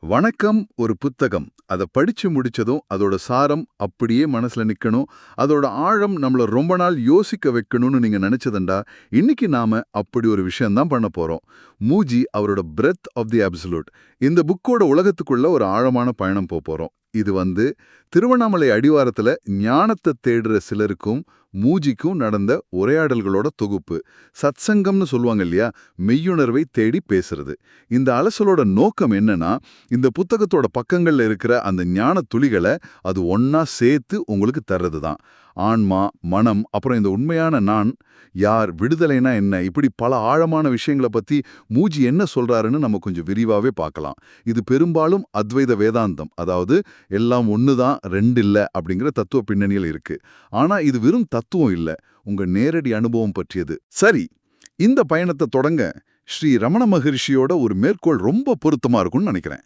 வணக்கம் ஒரு புத்தகம். அதை படிச்சு முடிச்சதும் அதோட சாரம் அப்படியே மனசுல நிக்கணும். அதோட ஆழம் நம்மள ரொம்ப நாள் யோசிக்க வைக்கணும்னு நீங்க நினைச்சதுண்டா? இன்னைக்கு நாம அப்படி ஒரு விஷயம்தான் பண்ண போறோம். மூஜி அவரோட பிரெத் ஆஃப் தி அப்சலூட் இந்த புக்கோட உலகத்துக்குள்ள ஒரு ஆழமான பயணம் போக போறோம். இது வந்து திருவண்ணாமலை அடிவாரத்துல ஞானத்தை தேடுற சிலருக்கும் மூஜிக்கும் நடந்த உரையாடல்களோட தொகுப்பு. சத்சங்கம்னு சொல்லுவாங்க இல்லையா? மெய்யுணர்வை தேடி பேசுறது. இந்த அலசலோட நோக்கம் என்னன்னா இந்த புத்தகத்தோட பக்கங்கள்ல இருக்கிற அந்த ஞான துளிகளை அது ஒன்னா சேர்த்து உங்களுக்கு தர்றது தான் ஆன்மா மனம் அப்புறம் இந்த உண்மையான நான் யார் விடுதலைனா என்ன? இப்படி பல ஆழமான விஷயங்களை பத்தி மூஜி என்ன சொல்றாருன்னு நம்ம கொஞ்சம் விரிவாவே பார்க்கலாம். இது பெரும்பாலும் அத்வைத வேதாந்தம். அதாவது எல்லாம் ஒண்ணுதான் ரெண்டு இல்ல அப்படிங்கிற தத்துவ பின்னணியில் இருக்கு. ஆனா இது வெறும் தத்துவம் இல்ல. உங்க நேரடி அனுபவம் பற்றியது. சரி இந்த பயணத்தை தொடங்க ஸ்ரீ ரமண மகரிஷியோட ஒரு மேற்கோள் ரொம்ப பொருத்தமா இருக்கும்னு நினைக்கிறேன்.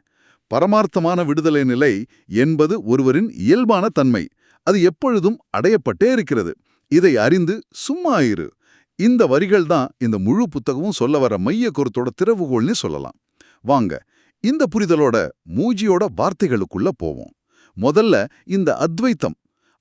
பரமார்த்தமான விடுதலை நிலை என்பது ஒருவரின் இயல்பான தன்மை. அது எப்பொழுதும் அடையப்பட்டே இருக்கிறது. இதை அறிந்து சும்மா இரு. இந்த வரிகள் தான் இந்த முழு புத்தகமும் சொல்ல வர மைய கருத்தோட திறவுகோள்னு சொல்லலாம். வாங்க இந்த புரிதலோட மூஜியோட வார்த்தைகளுக்குள்ள போவோம். முதல்ல இந்த அத்வைத்தம்.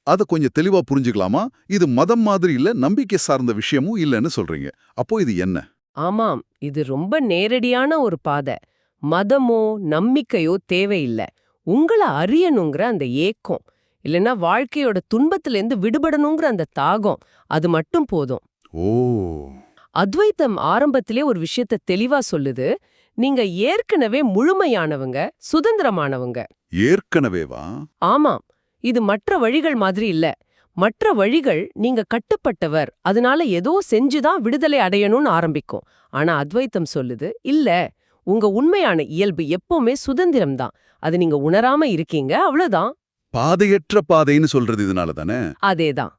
அதை கொஞ்சம் தெளிவா புரிஞ்சுக்கலாமா? இது மதம் மாதிரி இல்ல நம்பிக்கை சார்ந்த விஷயமும் இல்லைன்னு சொல்றீங்க. அப்போ இது என்ன? ஆமாம் இது ரொம்ப நேரடியான ஒரு பாதை. மதமோ நம்பிக்கையோ தேவையில்ல. உங்கள அறியணுங்கிற அந்த ஏக்கம். இல்லைன்னா வாழ்க்கையோட துன்பத்திலேருந்து விடுபடணுங்கிற அந்த தாகம் அது மட்டும் போதும். ஓ. அத்வைத்தம் ஆரம்பத்திலே ஒரு விஷயத்த தெளிவா சொல்லுது. நீங்க ஏற்கனவே முழுமையானவங்க சுதந்திரமானவங்க. ஏற்கனவேவா? ஆமாம் இது மற்ற வழிகள் மாதிரி இல்ல. மற்ற வழிகள் நீங்க கட்டுப்பட்டவர். அதனால ஏதோ செஞ்சுதான் விடுதலை அடையணும்னு ஆரம்பிக்கும். ஆனா அத்வைத்தம் சொல்லுது இல்ல. உங்க உண்மையான இயல்பு எப்பவுமே சுதந்திரம் தான் அது நீங்க உணராம இருக்கீங்க அவ்வளவுதான். பாதையற்ற பாதைன்னு சொல்றது இதனால தானே? அதேதான்.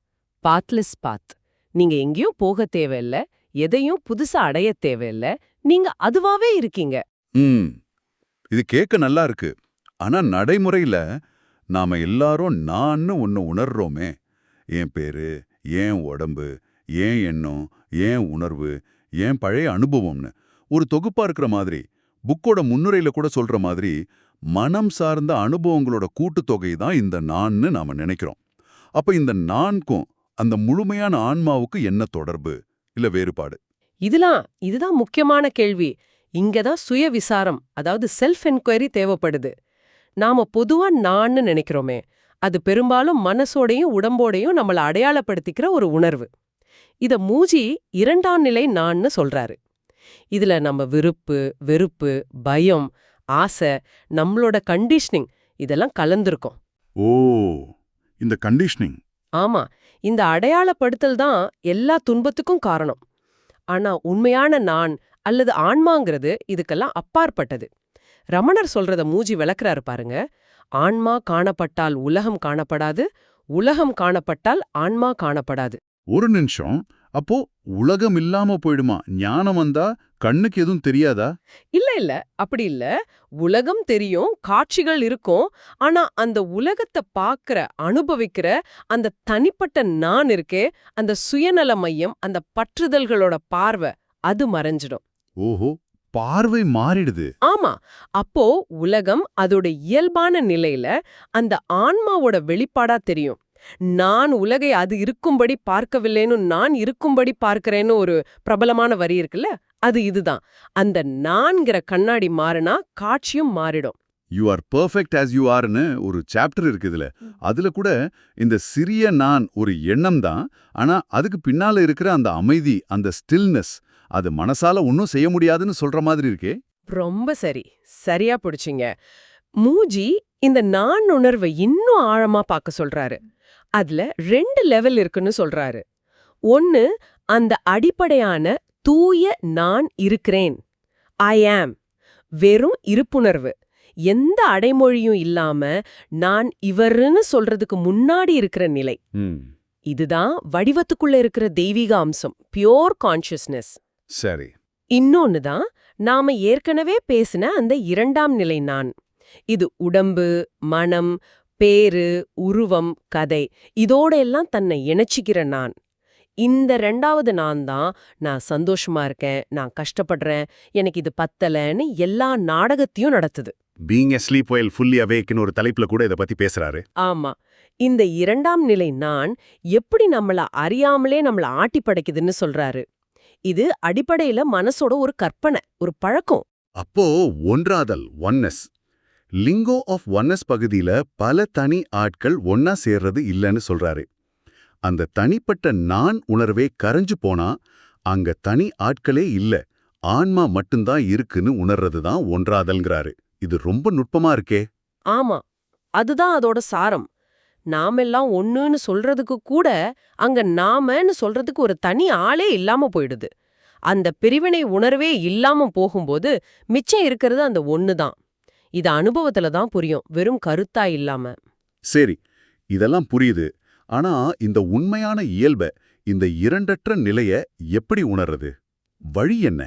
பாத்லெஸ் பாத் நீங்க எங்கேயும் போக தேவையில்ல எதையும் புதுசா அடைய தேவையில்ல நீங்க அதுவாவே இருக்கீங்க. ம். இது கேட்க நல்லா இருக்கு. ஆனா நடைமுறையில நாம எல்லாரும் நான்னு ஒன்னு உணர்றோமே. என் பேரு ஏன் உடம்பு ஏன் எண்ணம் ஏன் உணர்வு ஏன் பழைய அனுபவம்னு. ஒரு தொகுப்பா இருக்கிற மாதிரி புக்கோட முன்னுரையில கூட சொல்ற மாதிரி மனம் சார்ந்த அனுபவங்களோட கூட்டுத்தொகை தான் இந்த நான்னு நாம நினைக்கிறோம். அப்ப இந்த நான்கும் அந்த முழுமையான ஆன்மாவுக்கு என்ன தொடர்பு? இல்ல வேறுபாடு? இதெல்லாம் இதுதான் முக்கியமான கேள்வி. இங்கதான் சுய விசாரம் அதாவது செல்ஃப் என்கொயரி தேவைப்படுது. நாம பொதுவா நான்னு நினைக்கிறோமே அது பெரும்பாலும் மனசோடையும் உடம்போடையும் நம்மள அடையாளப்படுத்திக்கிற ஒரு உணர்வு. இத மூஜி இரண்டாம் நிலை நான்னு சொல்றாரு. இதுல நம்ம விருப்பு வெறுப்பு பயம் ஆசை நம்மளோட கண்டிஷனிங் இதெல்லாம் கலந்திருக்கும். ஓ இந்த கண்டிஷனிங் ஆமா இந்த அடையாளப்படுத்தல் தான் எல்லா துன்பத்துக்கும் காரணம். ஆனா உண்மையான நான் அல்லது ஆன்மாங்கிறது இதுக்கெல்லாம் அப்பாற்பட்டது. ரமணர் சொல்றத மூஜி விளக்குறாரு பாருங்க. ஆன்மா காணப்பட்டால் உலகம் காணப்படாது உலகம் காணப்பட்டால் ஆன்மா காணப்படாது. ஒரு நிமிஷம். அப்போ உலகம் இல்லாம போயிடுமா? ஞானம் வந்தா கண்ணுக்கு எதுவும் தெரியாதா? இல்ல இல்ல. அப்படி இல்ல. உலகம் தெரியும் காட்சிகள் இருக்கும். ஆனா அந்த உலகத்தை பாக்குற அனுபவிக்கிற அந்த தனிப்பட்ட நான் இருக்கே அந்த சுயநல மையம் அந்த பற்றுதல்களோட பார்வை அது மறைஞ்சிடும். ஓஹோ! பார்வை மாறிடுது. ஆமா. அப்போ உலகம் அதோட இயல்பான நிலையில அந்த ஆன்மாவோட வெளிப்பாடா தெரியும். நான் உலகை அது இருக்கும்படி பார்க்கவில்லைன்னு நான் இருக்கும்படி பார்க்கறேன்னு ஒரு பிரபலமான வரி இருக்குல்ல? அது இதுதான். அந்த நான்கிற கண்ணாடி மாறினா காட்சியும் மாறிடும். You are perfect as you ஆர்னு ஒரு சாப்டர் இருக்கு இதுல. அதுல கூட இந்த சிறிய நான் ஒரு எண்ணம் தான். ஆனா அதுக்கு பின்னால இருக்கிற அந்த அமைதி அந்த ஸ்டில்னஸ் அது மனசால ஒன்னும் செய்ய முடியாதுன்னு சொல்ற மாதிரி இருக்கே. ரொம்ப சரி. சரியா பிடிச்சிங்க. மூஜி இந்த நான் உணர்வை இன்னும் ஆழமா பார்க்க சொல்றாரு. அதுல ரெண்டு லெவல் இருக்குன்னு சொல்றாரு. ஒன்னு அந்த அடிப்படையான தூய நான் இருக்கிறேன். ஐ ஆம் வெறும் இருப்புணர்வு. எந்த அடைமொழியும் இல்லாம நான் இவருன்னு சொல்றதுக்கு முன்னாடி இருக்கிற நிலை. இதுதான் வடிவத்துக்குள்ள இருக்கிற தெய்வீக அம்சம். பியோர் கான்ஷியஸ்னஸ் சரி. இன்னொன்னு தான் நாம ஏற்கனவே பேசின அந்த இரண்டாம் நிலை நான். இது உடம்பு மனம் பேரு உருவம் கதை. இதோட எல்லாம் தன்னை இணைச்சிக்கிற நான். இந்த ரெண்டாவது நான் தான் நான் சந்தோஷமா இருக்கேன் நான் கஷ்டப்படுறேன் எனக்கு இது பத்தலன்னு எல்லா நாடகத்தையும் நடத்துது. Being asleep while fully அவேக்னு ஒரு தலைப்புல கூட இதை பத்தி பேசுறாரு. ஆமா. இந்த இரண்டாம் நிலை நான் எப்படி நம்மள அறியாமலே நம்மள ஆட்டி படைக்குதுன்னு சொல்றாரு. இது அடிப்படையில மனசோட ஒரு கற்பனை ஒரு பழக்கம். அப்போ ஒன்றாதல் ஒன்னஸ் லிங்கோ ஆஃப் ஒன்னஸ் பகுதியில பல தனி ஆட்கள் ஒன்னா சேர்றது இல்லைன்னு சொல்றாரு. அந்த தனிப்பட்ட நான் உணர்வே கரைஞ்சு போனா அங்க தனி ஆட்களே இல்ல. ஆன்மா மட்டும்தான் இருக்குன்னு உணர்றது தான் ஒன்றாதல்ங்கிறாரு. இது ரொம்ப நுட்பமா இருக்கே. ஆமா. அதுதான் அதோட சாரம். நாமெல்லாம் ஒண்ணுன்னு சொல்றதுக்கு கூட அங்க நாமன்னு சொல்றதுக்கு ஒரு தனி ஆளே இல்லாம போயிடுது. அந்த பிரிவினை உணர்வே இல்லாம போகும்போது மிச்சம் இருக்கிறது அந்த ஒண்ணு தான். இது அனுபவத்துல தான் புரியும். வெறும் கருத்தா இல்லாம. சரி. இதெல்லாம் புரியுது. ஆனா இந்த உண்மையான இயல்ப இந்த இரண்டற்ற நிலைய எப்படி உணர்றது? வழி என்ன?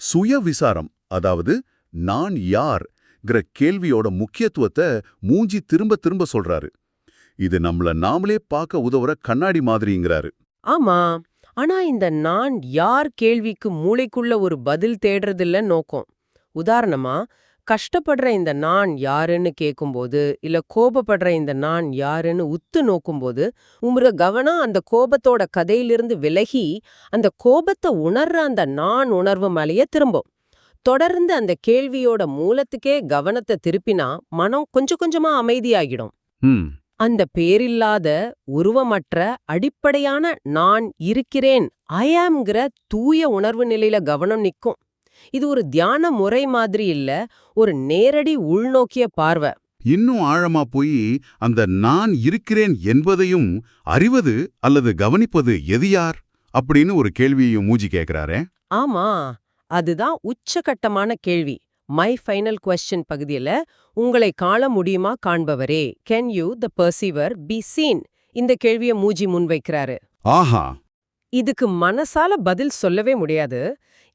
சுய விசாரம் அதாவது நான் யார்ங்கிற கேள்வியோட முக்கியத்துவத்தை மூஞ்சி திரும்ப திரும்ப சொல்றாரு. இது நம்மள நாமளே பார்க்க உதவுற கண்ணாடி மாதிரிங்கிறாரு. ஆமா. ஆனா இந்த நான் யார் கேள்விக்கு மூளைக்குள்ள ஒரு பதில் தேடுறதில்ல நோக்கம். உதாரணமா கஷ்டப்படுற இந்த நான் யாருன்னு கேக்கும்போது இல்ல கோபப்படுற இந்த நான் யாருன்னு உத்து நோக்கும்போது உங்களோட கவனம் அந்த கோபத்தோட கதையிலிருந்து விலகி அந்த கோபத்தை உணர்ற அந்த நான் உணர்வு மேலேயே திரும்பும். தொடர்ந்து அந்த கேள்வியோட மூலத்துக்கே கவனத்தை திருப்பினா மனம் கொஞ்சம் கொஞ்சமா அமைதியாகிடும். அந்த பேரில்லாத உருவமற்ற அடிப்படையான நான் இருக்கிறேன் ஐ ஆம்ங்கிற தூய உணர்வு நிலையில கவனம் நிக்கும் இது ஒரு தியான முறை மாதிரி இல்ல ஒரு நேரடி உள்நோக்கிய பார்வை. இன்னும் ஆழமா போய் அந்த நான் இருக்கிறேன் என்பதையும் அறிவது அல்லது கவனிப்பது எது யார்? அப்படின்னு ஒரு கேள்வியையும் மூஞ்சி கேட்கிறாரே ஆமா அதுதான் உச்சகட்டமான கேள்வி. மை ஃபைனல் கொஸ்டின் பகுதியில உங்களை காண முடியுமா காண்பவரே? Can you the perceiver be seen இந்த கேள்விய மூஜி முன்வைக்கிறாரு ஆஹா. இதுக்கு மனசால பதில் சொல்லவே முடியாது.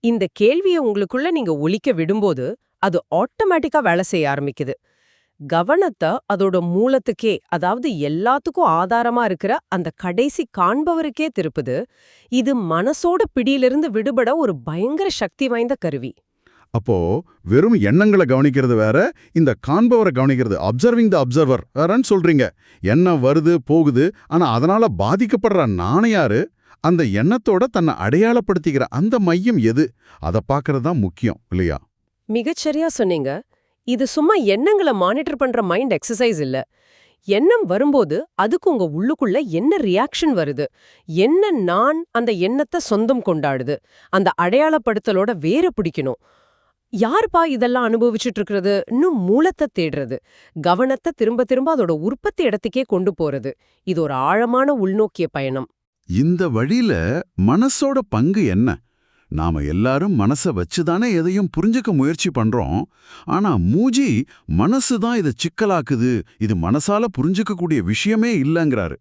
இந்த கேள்வியை உங்களுக்குள்ள நீங்க ஒழிக்க விடும்போது அது ஆட்டோமேட்டிக்கா வேலை செய்ய ஆரம்பிக்குது. கவனத்தை அதோட மூலத்துக்கே அதாவது எல்லாத்துக்கும் ஆதாரமா இருக்கிற அந்த கடைசி காண்பவருக்கே திருப்புது. இது மனசோட பிடியிலிருந்து விடுபட ஒரு பயங்கர சக்தி வாய்ந்த கருவி. அப்போ வெறும் எண்ணங்களை கவனிக்கிறது வேற இந்த காண்பவரை கவனிக்கிறது அப்சர்விங் த அப்சர்வர் வேறன்னு சொல்றீங்க. என்ன வருது போகுது ஆனா அதனால பாதிக்கப்படுற நானே யாரு? அந்த எண்ணத்தோட தன்னை அடையாளப்படுத்திக்கிற அந்த மையம் எது? அதை பார்க்கறது தான் முக்கியம் இல்லையா? மிகச்சரியா சொன்னீங்க. இது சும்மா எண்ணங்களை மானிட்டர் பண்ற மைண்ட் எக்ஸசைஸ் இல்ல. எண்ணம் வரும்போது அதுக்கு உங்க உள்ளுக்குள்ள என்ன ரியாக்ஷன் வருது? என்ன நான் அந்த எண்ணத்தை சொந்தம் கொண்டாடுது? அந்த அடையாளப்படுத்தலோட வேற பிடிக்கணும். யாருப்பா இதெல்லாம் அனுபவிச்சுட்டு இருக்கிறது? இன்னும் மூலத்தை தேடுறது. கவனத்தை திரும்ப திரும்ப அதோட உற்பத்தி இடத்துக்கே கொண்டு போறது. இது ஒரு ஆழமான உள்நோக்கிய பயணம். இந்த வழியில மனசோட பங்கு என்ன? நாம எல்லாரும் மனச வச்சுதானே எதையும் புரிஞ்சுக்க முயற்சி பண்றோம். ஆனா மூஜி மனசு தான் இதை சிக்கலாக்குது. இது மனசால புரிஞ்சுக்கக்கூடிய விஷயமே இல்லைங்கிறாரு.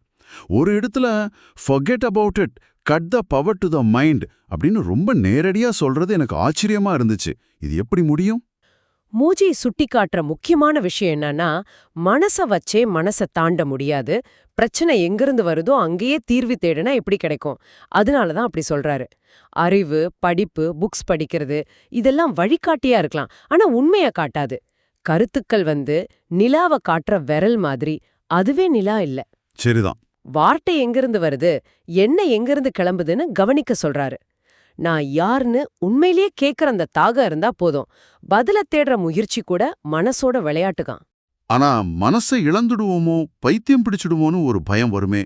ஒரு இடத்துல forget about it cut the power to the mind அப்படின்னு ரொம்ப நேரடியா சொல்றது எனக்கு ஆச்சரியமா இருந்துச்சு. இது எப்படி முடியும்? மூஜி சுட்டிக்காட்டுற முக்கியமான விஷயம் என்னன்னா மனச வச்சே மனச தாண்ட முடியாது. பிரச்சனை எங்கிருந்து வருதோ அங்கேயே தீர்வு தேடுனா எப்படி கிடைக்கும்? அதனால தான் அப்படி சொல்றாரு. அறிவு படிப்பு புக்ஸ் படிக்கிறது இதெல்லாம் வழிகாட்டியா இருக்கலாம். ஆனா உண்மைய காட்டாது. கருத்துக்கள் வந்து நிலாவை காட்டுற விரல் மாதிரி. அதுவே நிலா இல்ல. சரிதான். வார்த்தை எங்கிருந்து வருது? என்ன எங்கிருந்து கிளம்புதுன்னு கவனிக்க சொல்றாரு. நான் யாருன்னு உண்மையிலேயே கேக்குற அந்த தாகம் இருந்தா போதும். பதில தேடுற முயற்சி கூட மனசோட விளையாட்டுதான். ஆனா மனசை இழந்துடுவோமோ பைத்தியம் பிடிச்சிடுவோன்னு ஒரு பயம் வருமே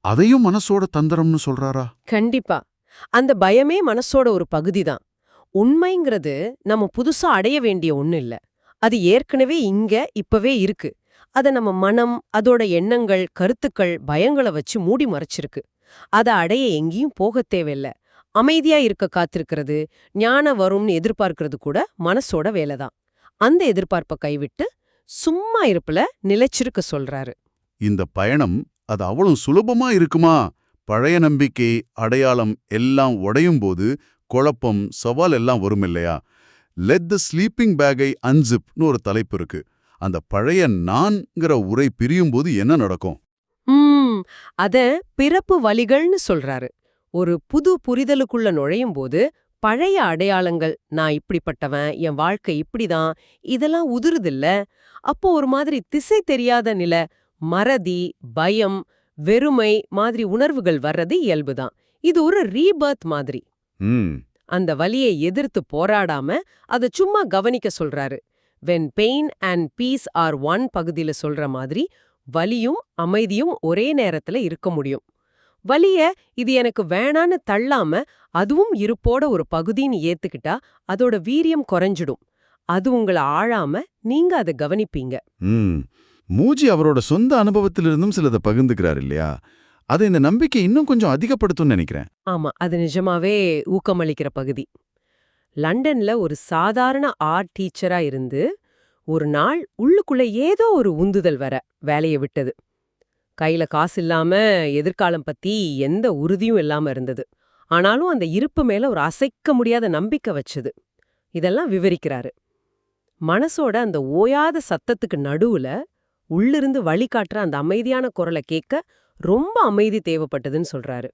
அதையும் மனசோட தந்திரம்னு சொல்றாரா? கண்டிப்பா. அந்த பயமே மனசோட ஒரு பகுதிதான். உண்மைங்கிறது நம்ம புதுசா அடைய வேண்டிய ஒண்ணு இல்ல. அது ஏற்கனவே இங்க இப்பவே இருக்கு. அத நம்ம மனம் அதோட எண்ணங்கள் கருத்துக்கள் பயங்களை வச்சு மூடி மறைச்சிருக்கு. அத அடைய எங்கேயும் போகத் தேவையில்ல. அமைதியா இருக்க காத்திருக்கிறது ஞானம் வரும்னு எதிர்பார்க்கிறது கூட மனசோட வேலைதான். அந்த எதிர்பார்ப்பை கைவிட்டு சும்மா இருப்புல நிலைச்சிருக்க சொல்றாரு. இந்த பயணம் அது அவ்வளவு சுலபமா இருக்குமா? பழைய நம்பிக்கை அடையாளம் எல்லாம் உடையும் போது குழப்பம் சவால் எல்லாம் வரும் இல்லையா? லெட் த ஸ்லீப்பிங் பேக்கை அன்சிப்னு ஒரு தலைப்பு இருக்கு. அந்த பழைய நான்கிற உரை பிரியும் போது என்ன நடக்கும்? அத பிறப்பு வழிகள்னு சொல்றாரு. ஒரு புது புரிதலுக்குள்ள நுழையும் போது பழைய அடையாளங்கள் நான் இப்படிப்பட்டவன் என் வாழ்க்கை இப்படிதான் இதெல்லாம் உதிருதில்ல. அப்போ ஒரு மாதிரி திசை தெரியாத நிலை மறதி பயம் வெறுமை மாதிரி உணர்வுகள் வர்றது இயல்புதான். இது ஒரு ரீபர்த் மாதிரி. அந்த வலியை எதிர்த்து போராடாம அத சும்மா கவனிக்க சொல்றாரு. When pain and peace are one பகுதியில சொல்ற மாதிரி வலியும் அமைதியும் ஒரே நேரத்துல இருக்க முடியும். வலிய இது எனக்கு வேணான்னு தள்ளாம அதுவும் இருப்போட ஒரு பகுதின்னு ஏத்துக்கிட்டா அதோட வீரியம் குறைஞ்சிடும். அது உங்களை ஆழாம நீங்க அதை கவனிப்பீங்க. மூஜி அவரோட சொந்த அனுபவத்திலிருந்தும் சிலதை பகிர்ந்துக்கிறார் இல்லையா? அது இந்த நம்பிக்கை இன்னும் கொஞ்சம் அதிகப்படுத்தும்னு நினைக்கிறேன். ஆமா அது நிஜமாவே ஊக்கமளிக்கிற பகுதி. லண்டன்ல ஒரு சாதாரண ஆர்ட் டீச்சரா இருந்து ஒரு நாள் உள்ளுக்குள்ள ஏதோ ஒரு உந்துதல் வர வேலையை விட்டது. கையில காசு இல்லாம எதிர்காலம் பத்தி எந்த உறுதியும் இல்லாம இருந்தது. ஆனாலும் அந்த இருப்பு மேல ஒரு அசைக்க முடியாத நம்பிக்கை வச்சது. இதெல்லாம் விவரிக்கிறாரு. மனசோட அந்த ஓயாத சத்தத்துக்கு நடுவுல உள்ளிருந்து வழிகாட்டுற அந்த அமைதியான குரலை கேட்க ரொம்ப அமைதி தேவைப்பட்டதுன்னு சொல்றாரு.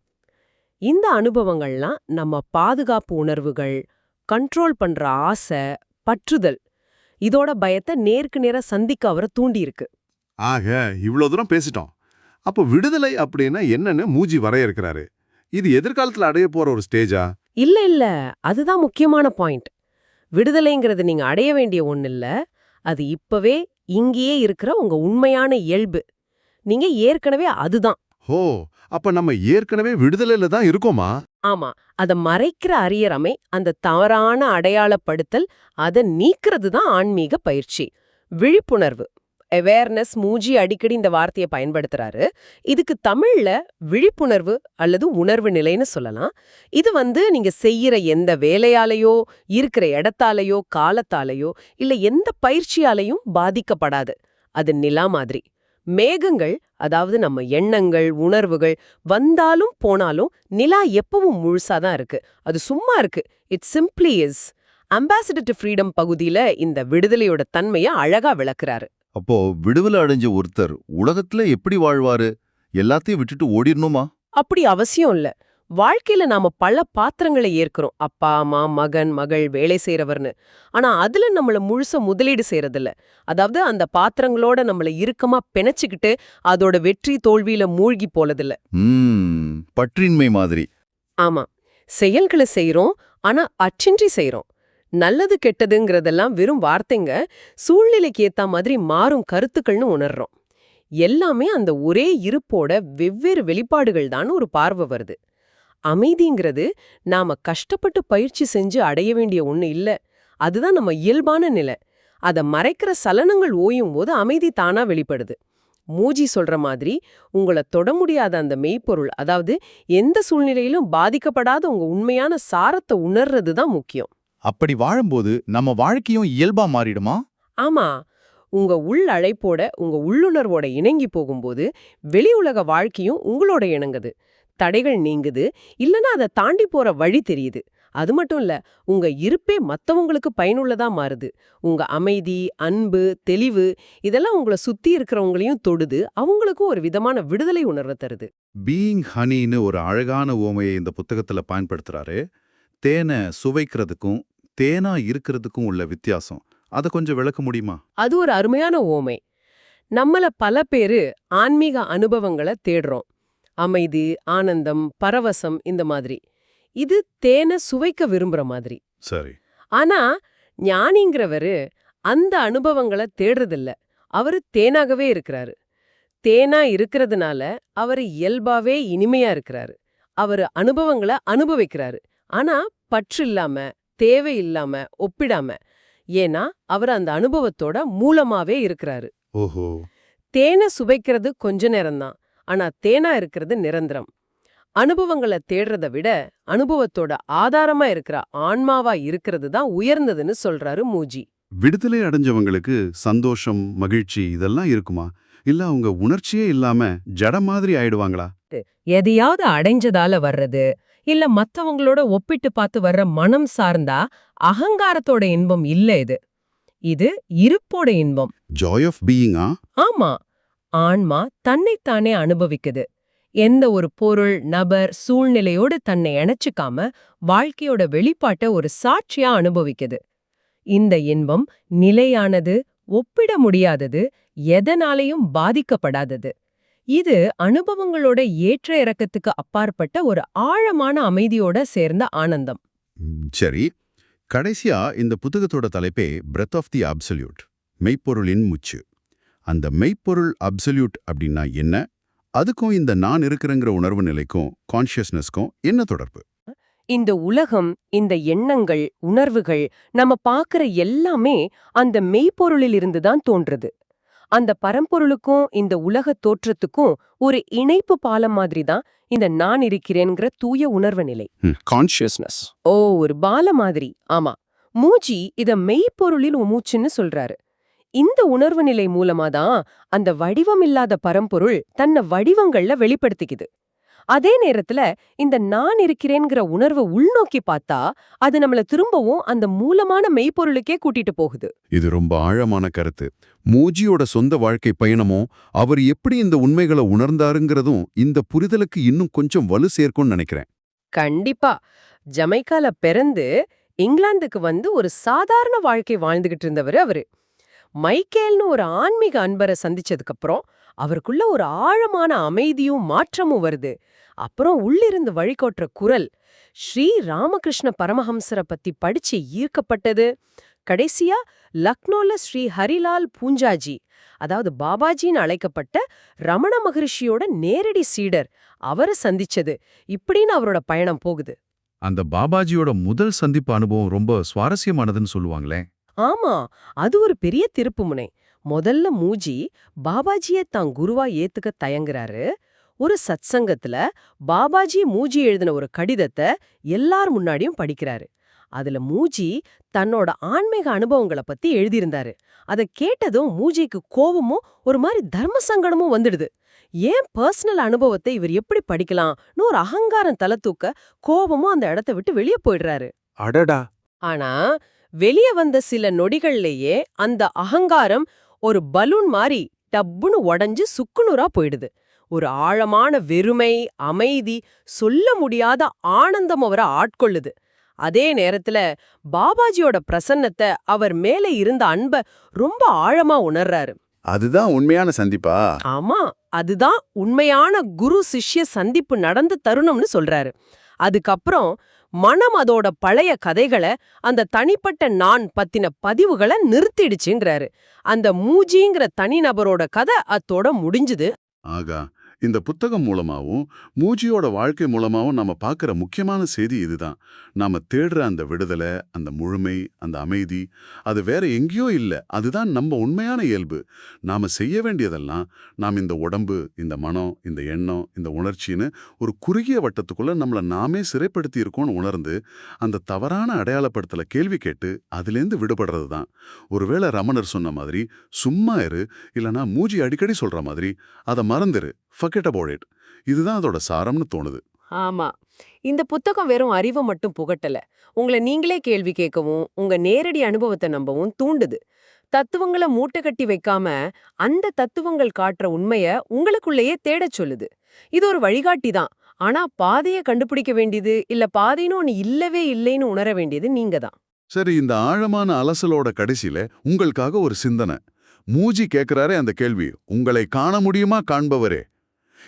இந்த அனுபவங்கள்லாம் நம்ம பாதுகாப்பு உணர்வுகள் கண்ட்ரோல் பண்ற ஆசை பற்றுதல் இதோட பயத்தை நேருக்கு நேரா சந்திக்க அவரை தூண்டியிருக்கு. ஆக இவ்வளோ தூரம் பேசிட்டோம். அப்போ விடுதலை அப்படின்னா என்னன்னு மூஜி வரையறுக்கிறாரு. இது எதிர்காலத்துல அடைய போற ஒரு ஸ்டேஜா? இல்ல இல்ல. அதுதான் முக்கியமான பாயிண்ட். விடுதலைங்கிறது நீங்க அடைய வேண்டிய ஒண்ணு இல்ல. அது இப்பவே இங்கேயே இருக்கிற உங்க உண்மையான இயல்பு. நீங்க ஏற்கனவே அதுதான். ஹோ அப்ப நம்ம ஏற்கனவே விடுதலையில தான் இருக்கோமா? ஆமா. அத மறைக்கிற அரியரமை அந்த தவறான அடையாளப்படுத்தல் அத நீக்கிறது தான் ஆன்மீக பயிற்சி. விழிப்புணர்வு. அவேர்னஸ் மூஜி அடிக்கடி இந்த வார்த்தையை பயன்படுத்துறாரு. இதுக்கு தமிழ்ல விழிப்புணர்வு அல்லது உணர்வு நிலைன்னு சொல்லலாம். இது வந்து நீங்க செய்யற எந்த வேலையாலேயோ இருக்கிற இடத்தாலேயோ காலத்தாலேயோ இல்ல எந்த பயிற்சியாலையும் பாதிக்கப்படாது. அது நிலா மாதிரி. மேகங்கள் அதாவது நம்ம எண்ணங்கள் உணர்வுகள் வந்தாலும் போனாலும் நிலா எப்பவும் முழுசா தான் இருக்கு. அது சும்மா இருக்கு. It simply is ambassador to freedom பகுதியில இந்த விடுதலையோட தன்மையை அழகா விளக்குறாரு. அப்போ விடுதலை அடைஞ்ச ஒருத்தர் உலகத்துல எப்படி வாழ்வாரு? எல்லாத்தையும் விட்டுட்டு ஓடிடணுமா? அப்படி அவசியம் இல்ல. வாழ்க்கையில நாம பல பாத்திரங்களை ஏற்கிறோம். அப்பா அம்மா மகன் மகள் வேலை செய்யறவர்னு ஆனா அதுல நம்மள முழுச முதலீடு செய்யறதில்ல அதாவது அந்த பாத்திரங்களோட நம்மள இறுக்கமா பிணைச்சுக்கிட்டு அதோட வெற்றி தோல்வியில மூழ்கி போலதில்ல பற்றின்மை மாதிரி. ஆமா. செயல்களை செய்றோம் ஆனா அச்சின்றி செய்றோம். நல்லது கெட்டதுங்கிறதெல்லாம் வெறும் வார்த்தைங்க. சூழ்நிலைக்கு ஏத்த மாதிரி மாறும் கருத்துக்கள்னு உணர்றோம். எல்லாமே அந்த ஒரே இருப்போட வெவ்வேறு வெளிப்பாடுகள் தான் ஒரு பார்வை வருது. அமைதிங்கிறது நாம கஷ்டப்பட்டு பயிற்சி செஞ்சு அடைய வேண்டிய ஒண்ணு இல்ல. அதுதான் நம்ம இயல்பான நிலை. அத மறைக்கிற சலனங்கள் ஓயும் போது அமைதி தானா வெளிப்படுது. மூஜி சொல்ற மாதிரி உங்கள தொட முடியாத அந்த மெய்ப்பொருள் அதாவது எந்த சூழ்நிலையிலும் பாதிக்கப்படாத உங்க உண்மையான சாரத்தை உணர்றது தான் முக்கியம். அப்படி வாழும்போது நம்ம வாழ்க்கையும் இயல்பா மாறிடுமா? ஆமா. உங்க உள் அழைப்போட உங்க உள்ளுணர்வோட இணங்கி போகும்போது வெளி உலக வாழ்க்கையும் உங்களோட இணங்குது. தடைகள் நீங்குது இல்லனா அதை தாண்டி போற வழி தெரியுது. அது மட்டும் இல்ல உங்க இருப்பே மத்தவங்களுக்கு பயனுள்ளதா மாறுது. உங்க அமைதி அன்பு தெளிவு இதெல்லாம் உங்களை சுத்தி இருக்கிறவங்களையும் தொடுது அவங்களுக்கும் ஒரு விதமான விடுதலை உணர்வை தருது. பீயிங் ஹனின்னு ஒரு அழகான ஓமையை இந்த புத்தகத்துல பயன்படுத்துறாரு. தேனை சுவைக்கிறதுக்கும் தேனா இருக்கிறதுக்கும் உள்ள வித்தியாசம். அதை கொஞ்சம் விளக்க முடியுமா? அது ஒரு அருமையான ஓமை. நம்மள பல பேரு ஆன்மீக அனுபவங்களை தேடுறோம். அமைதி ஆனந்தம் பரவசம் இந்த மாதிரி. இது தேனை சுவைக்க விரும்புற மாதிரி. சரி. ஆனா ஞானிங்கிறவரு அந்த அனுபவங்களை தேடுறதில்ல. அவரு தேனாகவே இருக்கிறாரு. தேனா இருக்கிறதுனால அவர் இயல்பாவே இனிமையா இருக்கிறாரு. அவர் அனுபவங்களை அனுபவிக்கிறாரு. ஆனா பற்று இல்லாம தேவை இல்லாம ஒப்பிடாம. ஏன்னா அவர் அந்த அனுபவத்தோட மூலமாவே இருக்கிறாரு. ஓஹோ. தேனை சுவைக்கிறது கொஞ்ச நேரம்தான். ஆனா தேனா இருக்கிறது நிரந்தரம். அனுபவங்களை தேடுறத விட அனுபவத்தோட ஆதாரமா இருக்கிற ஆன்மாவா இருக்கிறது தான் உயர்ந்ததுன்னு சொல்றாரு மூஜி. விடுதலை அடைஞ்சவங்களுக்கு சந்தோஷம் மகிழ்ச்சி இதெல்லாம் இருக்குமா? இல்ல அவங்க உணர்ச்சியே இல்லாம ஜட மாதிரி ஆயிடுவாங்களா? எதையாவது அடைஞ்சதால வர்றது இல்ல மத்தவங்களோட ஒப்பிட்டு பார்த்து வர்ற மனம் சார்ந்தா அகங்காரத்தோட இன்பம் இல்ல இது. இது இருப்போட இன்பம். ஜாய் ஆஃப் பீயிங்கா ஆமா. ஆன்மா தன்னைத்தானே அனுபவிக்குது. எந்த ஒரு பொருள் நபர் சூழ்நிலையோடு தன்னை இணைச்சுக்காம வாழ்க்கையோட வெளிப்பாட்ட ஒரு சாட்சியா அனுபவிக்குது. இந்த இன்பம் நிலையானது ஒப்பிட முடியாதது எதனாலையும் பாதிக்கப்படாதது. இது அனுபவங்களோட ஏற்ற இறக்கத்துக்கு அப்பாற்பட்ட ஒரு ஆழமான அமைதியோட சேர்ந்த ஆனந்தம். சரி. கடைசியா இந்த புத்தகத்தோட தலைப்பே பிரெத் ஆஃப் தி அப்சல்யூட் மெய்ப்பொருளின் முச்சு. அந்த மெய்ப்பொருள் அப்சல்யூட் அப்படின்னா என்ன? அதுக்கும் இந்த நான் இருக்கிறங்கிற உணர்வு நிலைக்கும் கான்ஷியஸ்னஸ்க்கும் என்ன தொடர்பு? இந்த உலகம் இந்த எண்ணங்கள் உணர்வுகள் நம்ம பார்க்கிற எல்லாமே அந்த மெய்ப்பொருளில் இருந்து தான் தோன்றுது. அந்த பரம்பொருளுக்கும் இந்த உலக தோற்றத்துக்கும் ஒரு இணைப்பு பாலம் மாதிரி தான் இந்த நான் இருக்கிறேங்கிற தூய உணர்வு நிலை. கான்ஷியஸ்னஸ் ஓ ஒரு பால மாதிரி. ஆமா. மூஜி இத மெய்ப்பொருளில் மூச்சுன்னு சொல்றாரு. இந்த உணர்வு நிலை மூலமா தான் அந்த வடிவமில்லாத பரம்பொருள் தன்னை வடிவங்கள்ல வெளிப்படுத்திக்குது. அதே நேரத்துல இந்த நான் இருக்கிறேங்கிற உணர்வை உள்நோக்கி பார்த்தா அது நம்மள திரும்பவும் அந்த மூலமான மெய்ப்பொருளுக்கே கூட்டிட்டு போகுது. இது ரொம்ப ஆழமான கருத்து. மூஜியோட சொந்த வாழ்க்கை பயணமும் அவர் எப்படி இந்த உண்மைகளை உணர்ந்தாருங்கிறதும் இந்த புரிதலுக்கு இன்னும் கொஞ்சம் வலு சேர்க்கும்னு நினைக்கிறேன். கண்டிப்பா. ஜமைக்கால பிறந்து இங்கிலாந்துக்கு வந்து ஒரு சாதாரண வாழ்க்கை வாழ்ந்துகிட்டு இருந்தவர் அவரு. மைக்கேல்னு ஒரு ஆன்மீக அன்பரை சந்திச்சதுக்கு அப்புறம் அவருக்குள்ள ஒரு ஆழமான அமைதியும் மாற்றமும் வருது. அப்புறம் உள்ளிருந்து வழிகோட்டுற குரல் ஸ்ரீ ராமகிருஷ்ண பரமஹம்சரை பத்தி படிச்சு ஈர்க்கப்பட்டது. கடைசியா லக்னோல ஸ்ரீ ஹரிலால் பூஞ்சாஜி அதாவது பாபாஜின்னு அழைக்கப்பட்ட ரமண மகரிஷியோட நேரடி சீடர் அவரை சந்திச்சது. இப்படின்னு அவரோட பயணம் போகுது. அந்த பாபாஜியோட முதல் சந்திப்பு அனுபவம் ரொம்ப சுவாரஸ்யமானதுன்னு சொல்லுவாங்களே. ஆமா அது ஒரு பெரிய திருப்புமுனை முதல்ல மூஜி பாபாஜிய தான் குருவா ஏத்துக்க தயங்குறாரு. ஒரு சத்சங்கத்துல பாபாஜி மூஜி எழுதின ஒரு கடிதத்தை எல்லார் முன்னாடியும் படிக்கிறாரு. அதுல மூஜி தன்னோட ஆன்மீக அனுபவங்களை பத்தி எழுதியிருந்தாரு. அதை கேட்டதும் மூஜிக்கு கோபமும் ஒரு மாதிரி தர்ம சங்கடமும் வந்துடுது. ஏன் பர்சனல் அனுபவத்தை இவர் எப்படி படிக்கலாம்னு ஒரு அகங்காரம் தலை தூக்க கோபமும் அந்த இடத்த விட்டு வெளியே போயிடுறாரு. அடடா. ஆனா வெளிய வந்த சில நொடிகள்லயே அந்த அகங்காரம் ஒரு பலூன் மாதிரி டப்புன்னு உடைஞ்சு சுக்குநூறா போயிடுது. ஒரு ஆழமான வெறுமை அமைதி சொல்ல முடியாத ஆனந்தம் அவரை ஆட்கொள்ளுது. அதே நேரத்துல பாபாஜியோட பிரசன்னத்தை அவர் மேலே இருந்த அன்ப ரொம்ப ஆழமா உணர்றாரு. அதுதான் உண்மையான சந்திப்பா? ஆமா அதுதான் உண்மையான குரு சிஷ்ய சந்திப்பு நடந்த தருணம்னு சொல்றாரு. அதுக்கப்புறம் மனம் அதோட பழைய கதைகளை அந்த தனிப்பட்ட நான் பத்தின பதிவுகளை நிறுத்திடுச்சுங்கிறாரு. அந்த மூஜிங்கிற தனிநபரோட கதை அத்தோட முடிஞ்சுது. ஆகா. இந்த புத்தகம் மூலமாவும் மூஜியோட வாழ்க்கை மூலமாவும் நாம பார்க்குற முக்கியமான செய்தி இதுதான். நாம தேடுற அந்த விடுதலை அந்த முழுமை அந்த அமைதி அது வேற எங்கேயோ இல்லை. அதுதான் நம்ம உண்மையான இயல்பு. நாம செய்ய வேண்டியதெல்லாம் நாம் இந்த உடம்பு இந்த மனம் இந்த எண்ணம் இந்த உணர்ச்சின்னு ஒரு குறுகிய வட்டத்துக்குள்ள நம்மளை நாமே சிறைப்படுத்தி இருக்கோம்னு உணர்ந்து அந்த தவறான அடையாளப்படுத்தலை கேள்வி கேட்டு அதுலேருந்து விடுபடுறது தான் ஒருவேளை ரமணர் சொன்ன மாதிரி சும்மா இரு இல்லனா மூஜி அடிக்கடி சொல்ற மாதிரி அதை மறந்துரு. ஃபக்கெட் அபவுட் இட் இதுதான் அதோட சாரம்னு தோணுது. ஆமா. இந்த புத்தகம் வெறும் அறிவை மட்டும் புகட்டல. உங்களை நீங்களே கேள்வி கேட்கவும் உங்க நேரடி அனுபவத்தை நம்பவும் தூண்டுது. தத்துவங்களை மூட்டை கட்டி வைக்காம அந்த தத்துவங்கள் காட்டுற உண்மைய உங்களுக்குள்ளேயே தேடச் சொல்லுது. இது ஒரு வழிகாட்டி தான். ஆனா பாதைய கண்டுபிடிக்க வேண்டியது இல்ல பாதைன்னு ஒன்னு இல்லவே இல்லைன்னு உணர வேண்டியது நீங்க தான். சரி இந்த ஆழமான அலசலோட கடைசியில உங்களுக்காக ஒரு சிந்தனை. மூஜி கேட்கிறாரே அந்த கேள்வி. உங்களை காண முடியுமா காண்பவரே.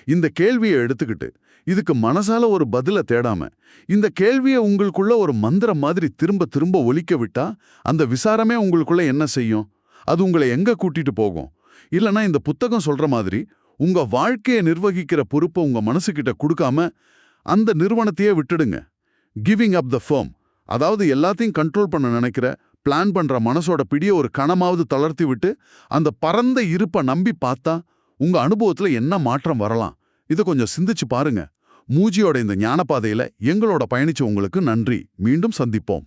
இந்த கேள்வியை எடுத்துக்கிட்டு இதுக்கு மனசால ஒரு பதில தேடாம இந்த கேள்வியை உங்களுக்குள்ள ஒரு மந்திரம் மாதிரி திரும்ப திரும்ப ஒலிக்க விட்டா அந்த விசாரமே உங்களுக்குள்ள என்ன செய்யும்? அது உங்களை எங்க கூட்டிட்டு போகும்? இல்லனா இந்த புத்தகம் சொல்ற மாதிரி உங்க வாழ்க்கையை நிர்வகிக்கிற பொறுப்பை உங்க மனசுகிட்ட கொடுக்காம அந்த நிறுவனத்தையே விட்டுடுங்க. கிவிங் அப் த ஃபேம் அதாவது எல்லாத்தையும் கண்ட்ரோல் பண்ண நினைக்கிற பிளான் பண்ற மனசோட பிடிய ஒரு கணமாவது தளர்த்தி விட்டு அந்த பரந்த இருப்பை நம்பி பார்த்தா உங்க அனுபவத்துல என்ன மாற்றம் வரலாம்? இதை கொஞ்சம் சிந்திச்சு பாருங்க. மூஜியோட இந்த ஞானப்பாதையில எங்களோட பயணிச்ச உங்களுக்கு நன்றி. மீண்டும் சந்திப்போம்.